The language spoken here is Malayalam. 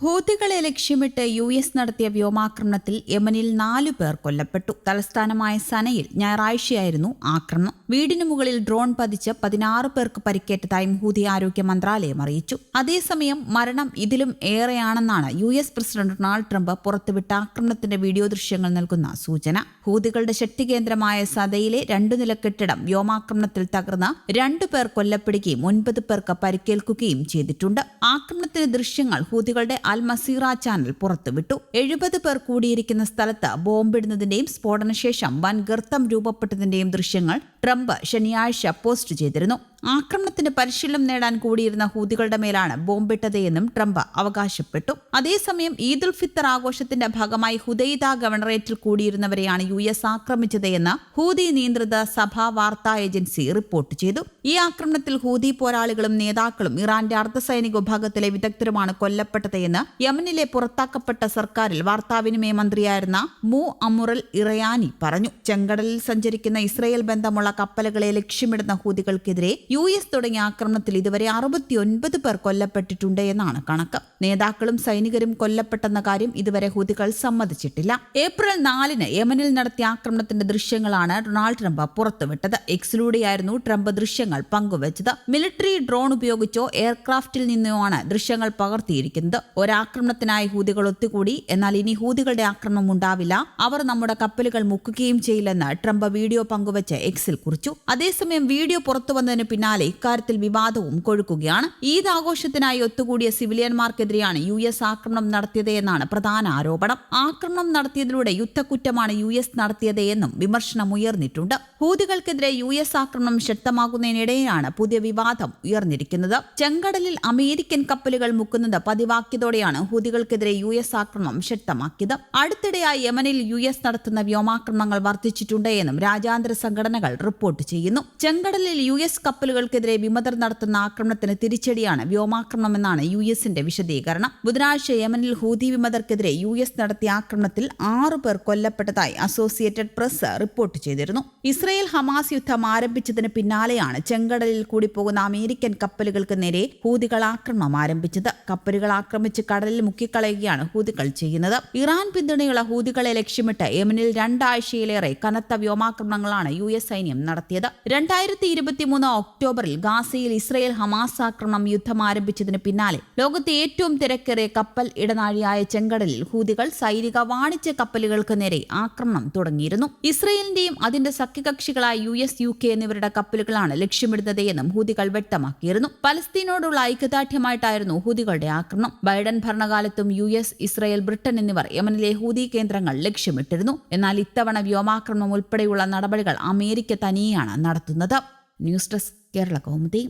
ഹൂതികളെ ലക്ഷ്യമിട്ട് യു എസ് നടത്തിയ വ്യോമാക്രമണത്തിൽ യമനിൽ നാലു പേർ കൊല്ലപ്പെട്ടു. തലസ്ഥാനമായ സനയിൽ ഞായറാഴ്ചയായിരുന്നു ആക്രമണം. വീടിന് മുകളിൽ ഡ്രോൺ പതിച്ച് പതിനാറ് പേർക്ക് പരിക്കേറ്റതായും ഹൂതി ആരോഗ്യ മന്ത്രാലയം അറിയിച്ചു. അതേസമയം മരണം ഇതിലും ഏറെയാണെന്നാണ് U S president Donald Trump പുറത്തുവിട്ട ആക്രമണത്തിന്റെ വീഡിയോ ദൃശ്യങ്ങൾ നൽകുന്ന സൂചന. ഹൂതികളുടെ ശക്തി കേന്ദ്രമായ സദയിലെ രണ്ടു നില കെട്ടിടം വ്യോമാക്രമണത്തിൽ തകർന്ന് രണ്ടു പേർ കൊല്ലപ്പെടുകയും ഒൻപത് പേർക്ക് പരിക്കേൽക്കുകയും ചെയ്തിട്ടുണ്ട്. ആക്രമണത്തിന്റെ ദൃശ്യങ്ങൾ ഹൂതികളുടെ അൽ മസീറ ചാനൽ പുറത്തുവിട്ടു. എഴുപത് പേർ കൂടിയിരിക്കുന്ന സ്ഥലത്ത് ബോംബിടുന്നതിന്റെയും സ്ഫോടനശേഷം വൻ ഗർത്തം രൂപപ്പെട്ടതിന്റെയും ദൃശ്യങ്ങൾ ട്രംപ് ശനിയാഴ്ച പോസ്റ്റ് ചെയ്തിരുന്നു. ആക്രമണത്തിന് പരിശീലനം നേടാൻ കൂടിയിരുന്ന ഹൂതികളുടെ മേലാണ് ബോംബിട്ടത് എന്നും ട്രംപ് അവകാശപ്പെട്ടു. അതേസമയം ഈദുൽ ഫിത്തർ ആഘോഷത്തിന്റെ ഭാഗമായി ഹുദൈദ ഗവർണറേറ്റിൽ കൂടിയിരുന്നവരെയാണ് യു എസ് ആക്രമിച്ചത് എന്ന് ഹൂതി നിയന്ത്രിത സഭാ വാർത്താ ഏജൻസി റിപ്പോർട്ട് ചെയ്തു. ഈ ആക്രമണത്തിൽ ഹൂതി പോരാളികളും നേതാക്കളും ഇറാന്റെ അർദ്ധസൈനിക വിഭാഗത്തിലെ വിദഗ്ധരുമാണ് കൊല്ലപ്പെട്ടത് എന്ന് യമനിലെ പുറത്താക്കപ്പെട്ട സർക്കാരിൽ വാർത്താവിനിമയ മന്ത്രിയായിരുന്ന മു അമുറൽ ഇറയാനി പറഞ്ഞു. ചെങ്കടലിൽ സഞ്ചരിക്കുന്ന ഇസ്രയേൽ ബന്ധമുള്ള കപ്പലുകളെ ലക്ഷ്യമിടുന്ന ഹൂതികൾക്കെതിരെ യു എസ് തുടങ്ങിയ ആക്രമണത്തിൽ ഇതുവരെ അറുപത്തിയൊൻപത് പേർ കൊല്ലപ്പെട്ടിട്ടുണ്ട് എന്നാണ് കണക്ക്. നേതാക്കളും സൈനികരും കൊല്ലപ്പെട്ടെന്ന കാര്യം ഇതുവരെ ഹൂതികൾ സമ്മതിച്ചിട്ടില്ല. ഏപ്രിൽ നാലിന് യമനിൽ നടത്തിയ ആക്രമണത്തിന്റെ ദൃശ്യങ്ങളാണ് ഡൊണാൾഡ് ട്രംപ് പുറത്തുവിട്ടത്. എക്സിലൂടെയായിരുന്നു ട്രംപ് ദൃശ്യങ്ങൾ പങ്കുവച്ചത്. മിലിറ്ററി ഡ്രോൺ ഉപയോഗിച്ചോ എയർക്രാഫ്റ്റിൽ നിന്നോ ആണ് ദൃശ്യങ്ങൾ പകർത്തിയിരിക്കുന്നത്. ഒരാക്രമണത്തിനായി ഹൂതികൾ ഒത്തുകൂടി. എന്നാൽ ഇനി ഹൂതികളുടെ ആക്രമണം ഉണ്ടാവില്ല. അവർ നമ്മുടെ കപ്പലുകൾ മുക്കുകയും ചെയ്യില്ലെന്ന് ട്രംപ് വീഡിയോ പങ്കുവച്ച് എക്സിൽ കുറിച്ചു. അതേസമയം വീഡിയോ പുറത്തു വന്നതിന് പിന്നാലെ ഇക്കാര്യത്തിൽ വിവാദവും കൊഴുക്കുകയാണ്. ഈദ് ആഘോഷത്തിനായി ഒത്തുകൂടിയ സിവിലിയന്മാർക്കെതിരെയാണ് യു എസ് ആക്രമണം നടത്തിയത് എന്നാണ് പ്രധാന ആരോപണം. ആക്രമണം നടത്തിയതിലൂടെ യുദ്ധക്കുറ്റമാണ് യു എസ് നടത്തിയത് എന്നും വിമർശനം ഉയർന്നിട്ടുണ്ട്. ഹൂതികൾക്കെതിരെ യു എസ് ആക്രമണം ശക്തമാകുന്നതിനിടെയാണ് പുതിയ വിവാദം ഉയർന്നിരിക്കുന്നത്. ചെങ്കടലിൽ അമേരിക്കൻ കപ്പലുകൾ മുക്കുന്നത് പതിവാക്കിയതോടെയാണ് ഹൂതികൾക്കെതിരെ യു എസ് ആക്രമണം ശക്തമാക്കിയത്. അടുത്തിടെയായി യമനിൽ യു എസ് നടത്തുന്ന വ്യോമാക്രമണങ്ങൾ വർദ്ധിച്ചിട്ടുണ്ട് എന്നും രാജ്യാന്തര സംഘടനകൾ റിപ്പോർട്ട് ചെയ്യുന്നു. ചെങ്കടലിൽ യു എസ് കപ്പലുകൾക്കെതിരെ വിമതർ നടത്തുന്ന ആക്രമണത്തിന് തിരിച്ചടിയാണ് വ്യോമാക്രമണമെന്നാണ് യു എസിന്റെ വിശദീകരണം. ബുധനാഴ്ച യമനിൽ ഹൂതി വിമതർക്കെതിരെ യു എസ് നടത്തിയ ആക്രമണത്തിൽ ആറു പേർ കൊല്ലപ്പെട്ടതായി അസോസിയേറ്റഡ് പ്രസ് റിപ്പോർട്ട് ചെയ്തിരുന്നു. ഇസ്രയേൽ ഹമാസ് യുദ്ധം ആരംഭിച്ചതിന് പിന്നാലെയാണ് ചെങ്കടലിൽ കൂടി പോകുന്ന അമേരിക്കൻ കപ്പലുകൾക്ക് നേരെ ഹൂതികൾ ആക്രമണം ആരംഭിച്ചത്. കപ്പലുകൾ ആക്രമിച്ച് കടലിൽ മുക്കിക്കളയുകയാണ് ഹൂതികൾ ചെയ്യുന്നത്. ഇറാൻ പിന്തുണയുള്ള ഹൂതികളെ ലക്ഷ്യമിട്ട് യമനിൽ രണ്ടാഴ്ചയിലേറെ കനത്ത വ്യോമാക്രമണങ്ങളാണ് യു എസ് സൈന്യം നടത്തിയത്. രണ്ടായിരത്തി ഇരുപത്തിമൂന്ന് ഒക്ടോബറിൽ ഗാസയിൽ ഇസ്രയേൽ ഹമാസ് ആക്രമണം യുദ്ധം ആരംഭിച്ചതിന് പിന്നാലെ ലോകത്തെ ഏറ്റവും തിരക്കേറിയ കപ്പൽ ഇടനാഴിയായ ചെങ്കടലിൽ ഹൂതികൾ സൈനിക വാണിജ്യ കപ്പലുകൾക്ക് നേരെ ആക്രമണം തുടങ്ങിയിരുന്നു. ഇസ്രയേലിന്റെയും അതിന്റെ സഖ്യകക്ഷികളായ യു എസ് യു കെ എന്നിവരുടെ കപ്പലുകളാണ് ലക്ഷ്യമിടുന്നത് എന്നും ഹൂതികൾ വ്യക്തമാക്കിയിരുന്നു. പലസ്തീനോടുള്ള ഐക്യദാർഢ്യമായിട്ടായിരുന്നു ഹൂതികളുടെ ആക്രമണം. ബൈഡൻ ഭരണകാലത്തും യു എസ് ഇസ്രയേൽ ബ്രിട്ടൻ എന്നിവർ യമനിലെ ഹൂതി കേന്ദ്രങ്ങൾ ലക്ഷ്യമിട്ടിരുന്നു. എന്നാൽ ഇത്തവണ വ്യോമാക്രമണം ഉൾപ്പെടെയുള്ള നടപടികൾ അമേരിക്ക തനിയെയാണ് നടത്തുന്നത്. News desk Kerala Kaumudi.